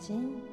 心。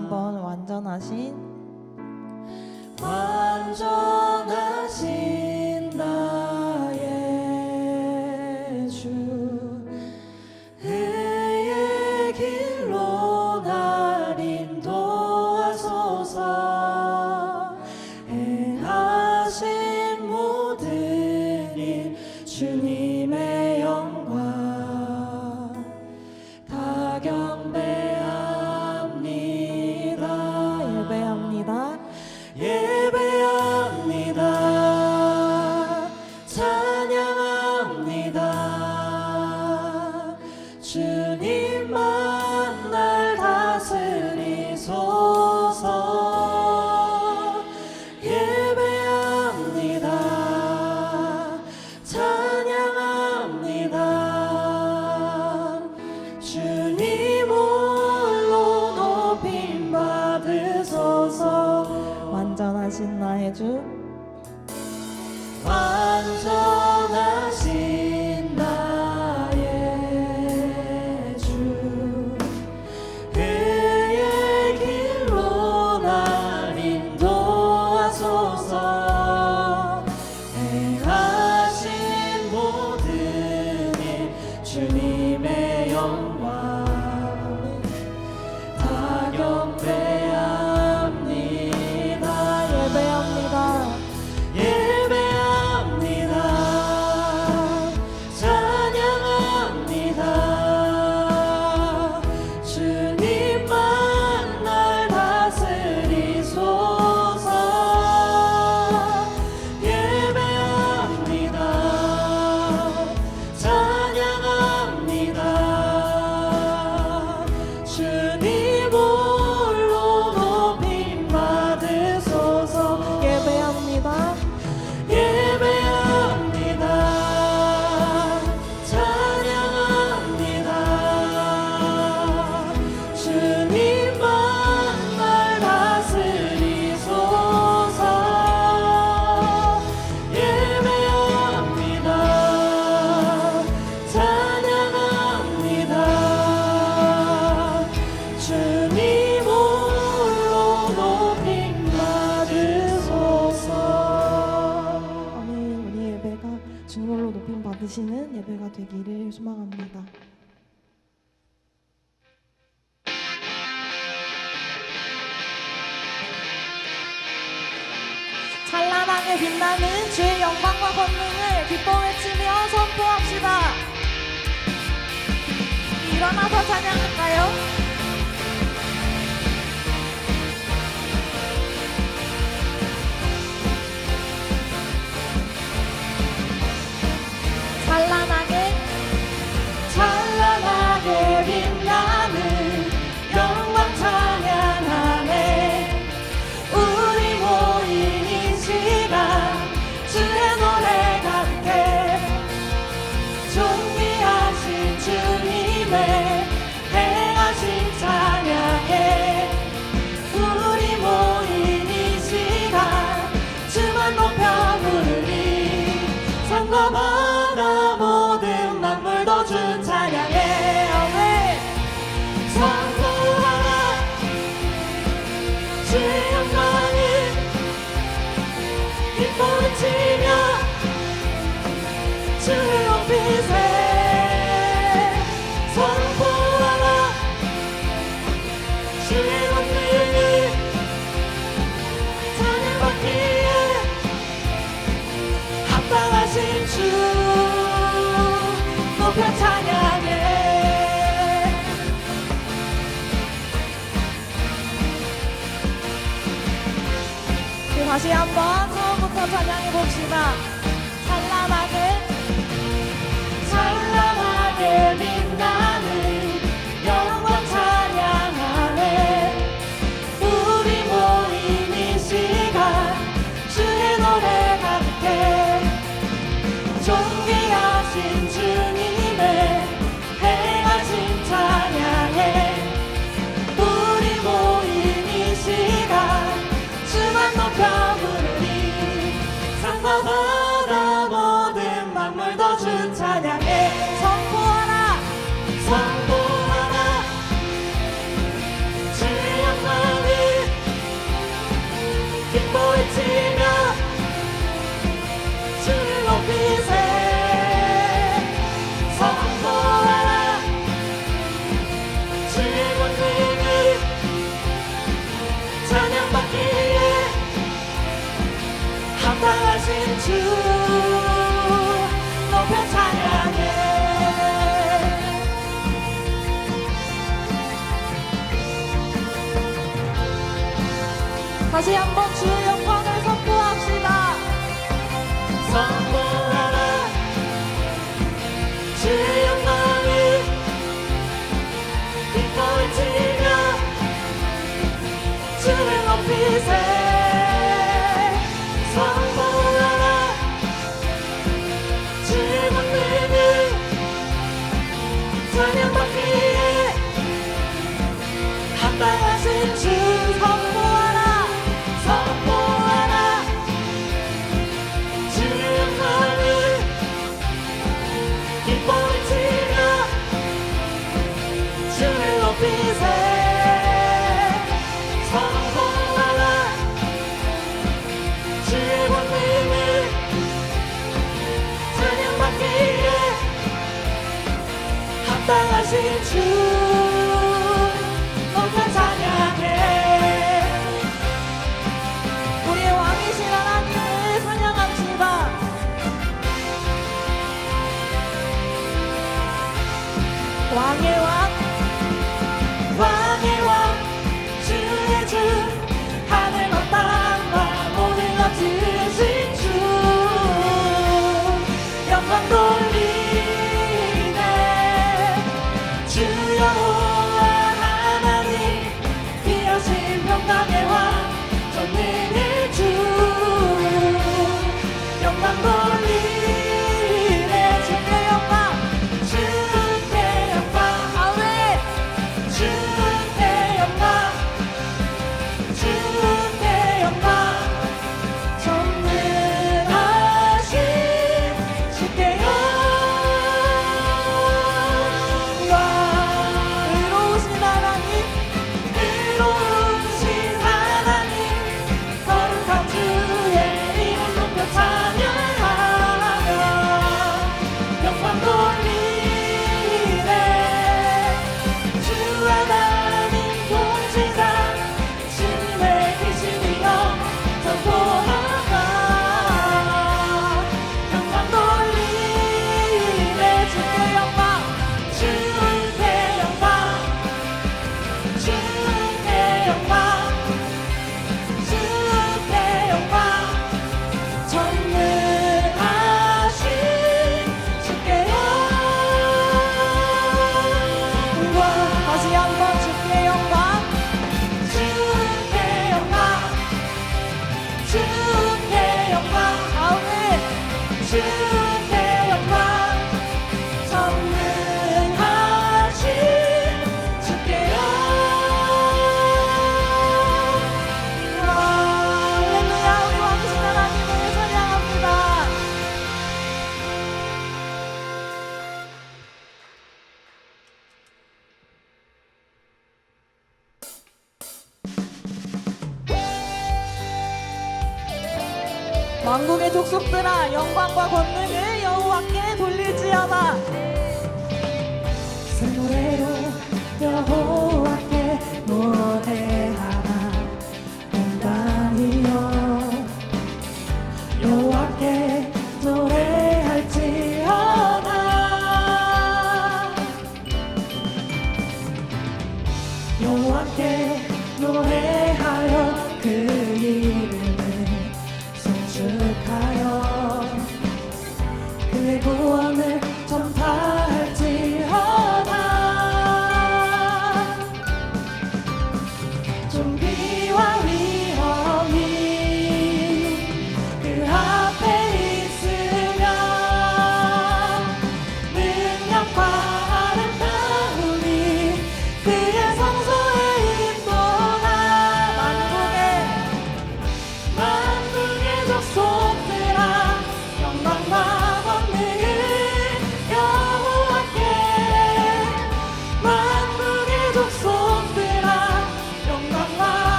한번 완전하신? 완전하신 받으시는 예배가 되기를 소망합니다. 찬란하게 빛나는 주의 영광과 권능을 기뻐해치며 선포합시다. 일어나서 찬양할까요? lama. 다시 한번 처음부터 찬양해 봅시다. 찬란하는 是他的。 왕국의 족속들아 영광과 권능을 여호와께 돌릴지어다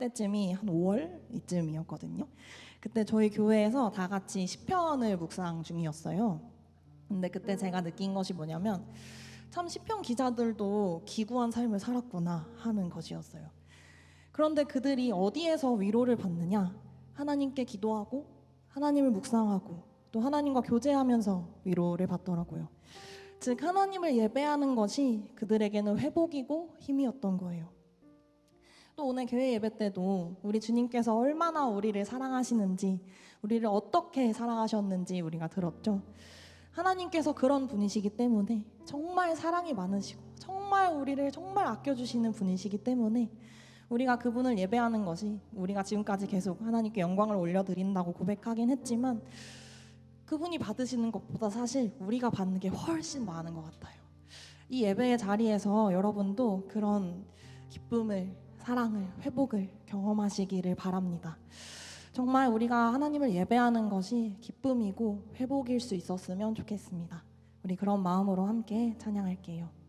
때쯤이 한 5월 이쯤이었거든요. 그때 저희 교회에서 다 같이 시편을 묵상 중이었어요. 근데 그때 제가 느낀 것이 뭐냐면 참 시편 기자들도 기구한 삶을 살았구나 하는 것이었어요. 그런데 그들이 어디에서 위로를 받느냐? 하나님께 기도하고 하나님을 묵상하고 또 하나님과 교제하면서 위로를 받더라고요. 즉 하나님을 예배하는 것이 그들에게는 회복이고 힘이었던 거예요. 또 오늘 교회 예배 때도 우리 주님께서 얼마나 우리를 사랑하시는지, 우리를 어떻게 사랑하셨는지 우리가 들었죠. 하나님께서 그런 분이시기 때문에 정말 사랑이 많으시고 정말 우리를 정말 아껴주시는 분이시기 때문에 우리가 그분을 예배하는 것이 우리가 지금까지 계속 하나님께 영광을 올려드린다고 고백하긴 했지만 그분이 받으시는 것보다 사실 우리가 받는 게 훨씬 많은 것 같아요. 이 예배의 자리에서 여러분도 그런 기쁨을, 사랑을, 회복을 경험하시기를 바랍니다. 정말 우리가 하나님을 예배하는 것이 기쁨이고 회복일 수 있었으면 좋겠습니다. 우리 그런 마음으로 함께 찬양할게요.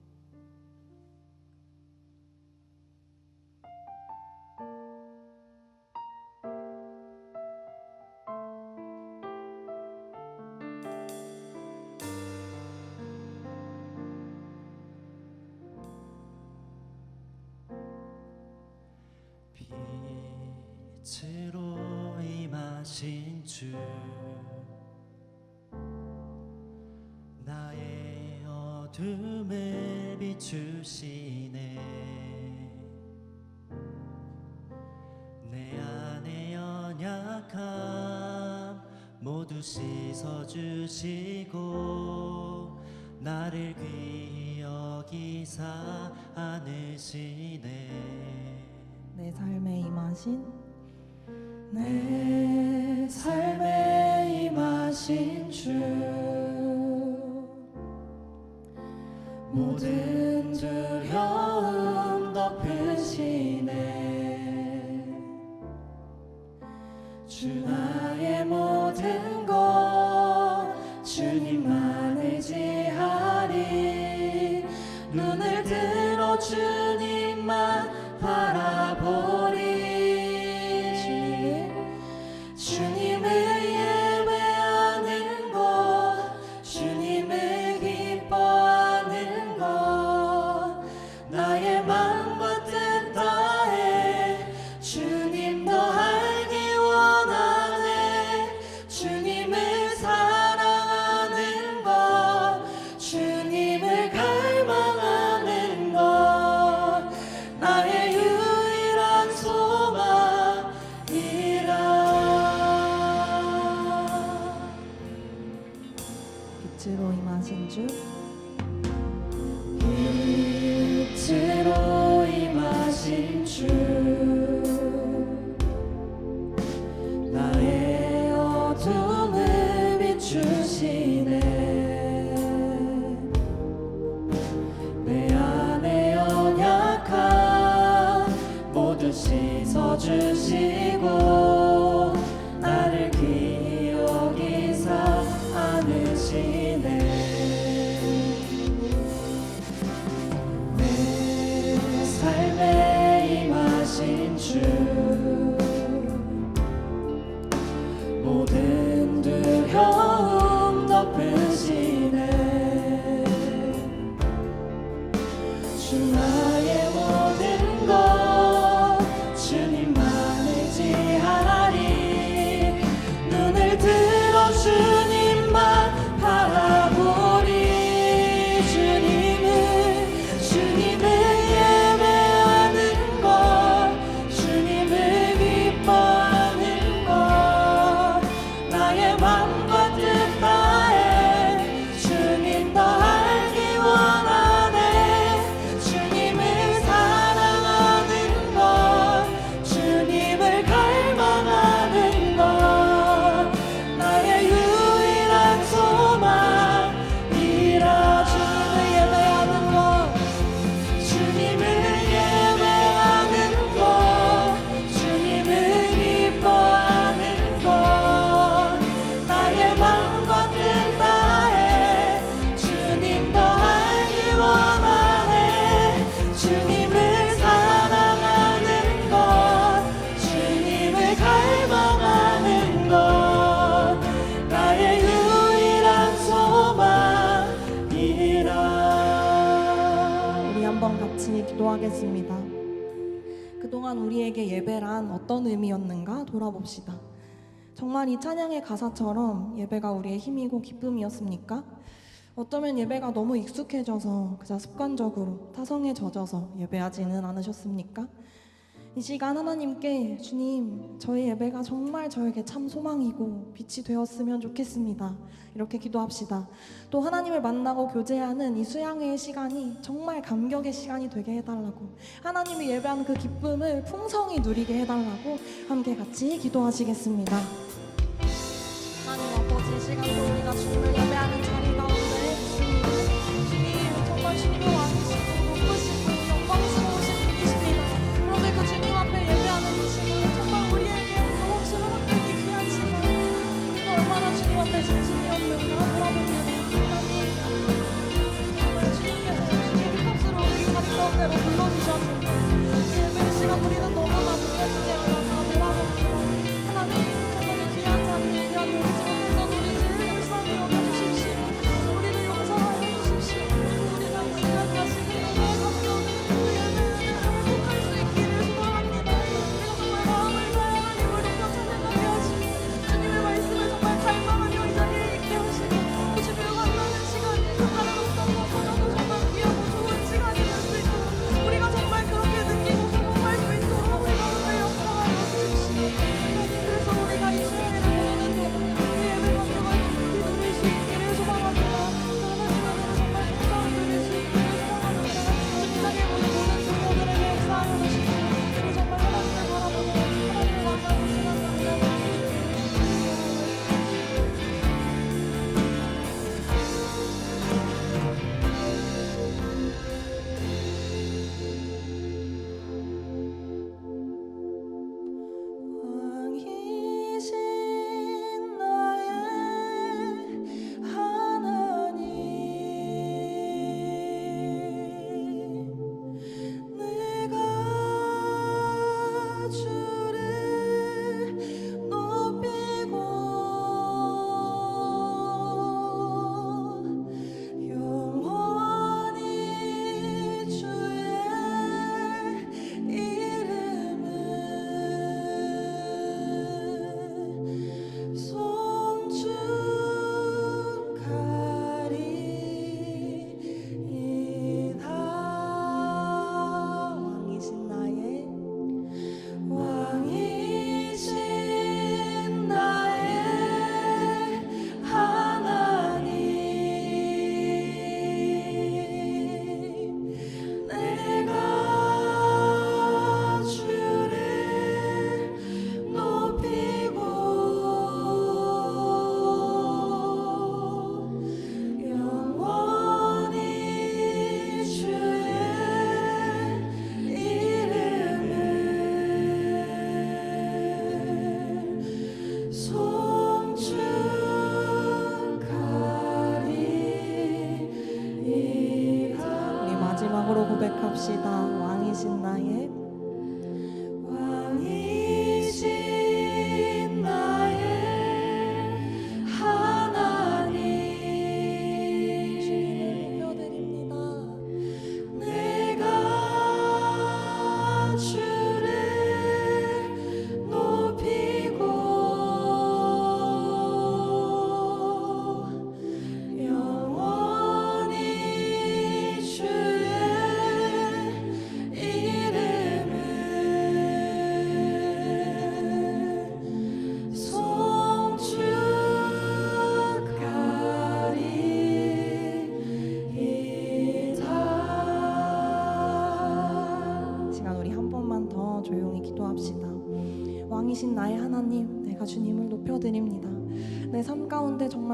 주시고 나를 귀히 여기사 안으시네. 내 삶에 임하신 내 삶에 임하신 주. 모든 두려움 안으시네 내 기도하겠습니다. 그동안 우리에게 예배란 어떤 의미였는가 돌아봅시다. 정말 이 찬양의 가사처럼 예배가 우리의 힘이고 기쁨이었습니까? 어쩌면 예배가 너무 익숙해져서 그저 습관적으로 타성에 젖어서 예배하지는 않으셨습니까? 이 시간 하나님께 주님 저희 예배가 정말 저에게 참 소망이고 빛이 되었으면 좋겠습니다. 이렇게 기도합시다. 또 하나님을 만나고 교제하는 이 수양회의 시간이 정말 감격의 시간이 되게 해달라고 하나님이 예배하는 그 기쁨을 풍성히 누리게 해달라고 함께 같이 기도하시겠습니다.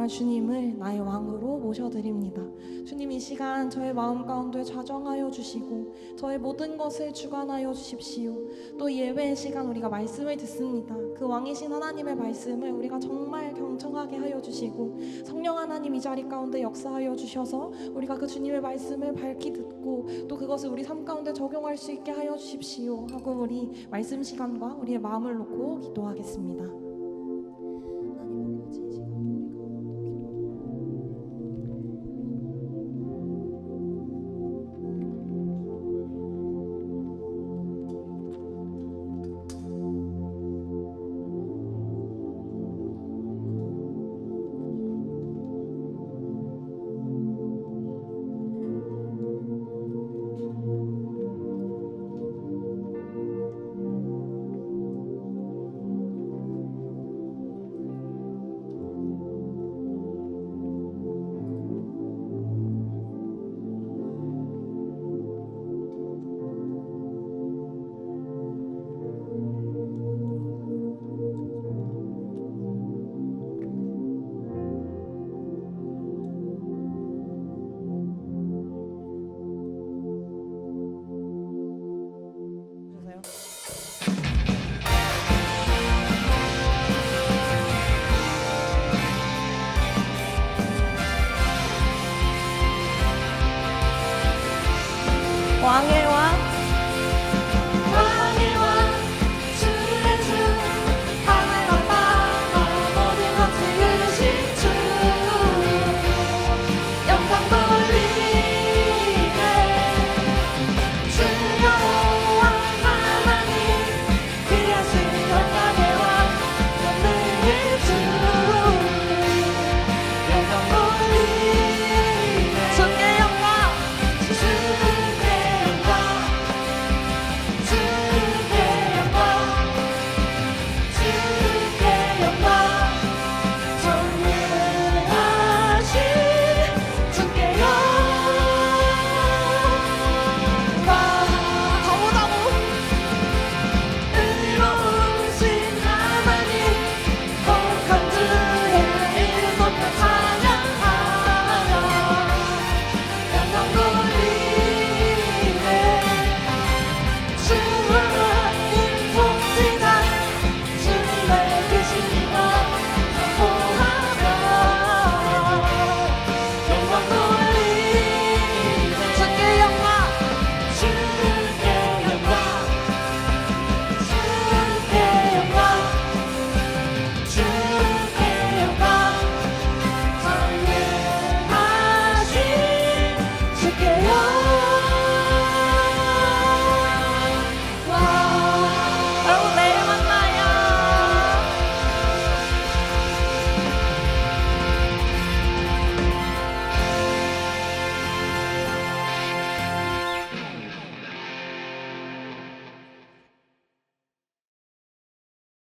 정말 주님을 나의 왕으로 모셔드립니다. 주님 이 시간 저의 마음 가운데 좌정하여 주시고 저의 모든 것을 주관하여 주십시오. 또 예배의 시간 우리가 말씀을 듣습니다. 그 왕이신 하나님의 말씀을 우리가 정말 경청하게 하여 주시고 성령 하나님 이 자리 가운데 역사하여 주셔서 우리가 그 주님의 말씀을 밝히 듣고 또 그것을 우리 삶 가운데 적용할 수 있게 하여 주십시오. 하고 우리 말씀 시간과 우리의 마음을 놓고 기도하겠습니다.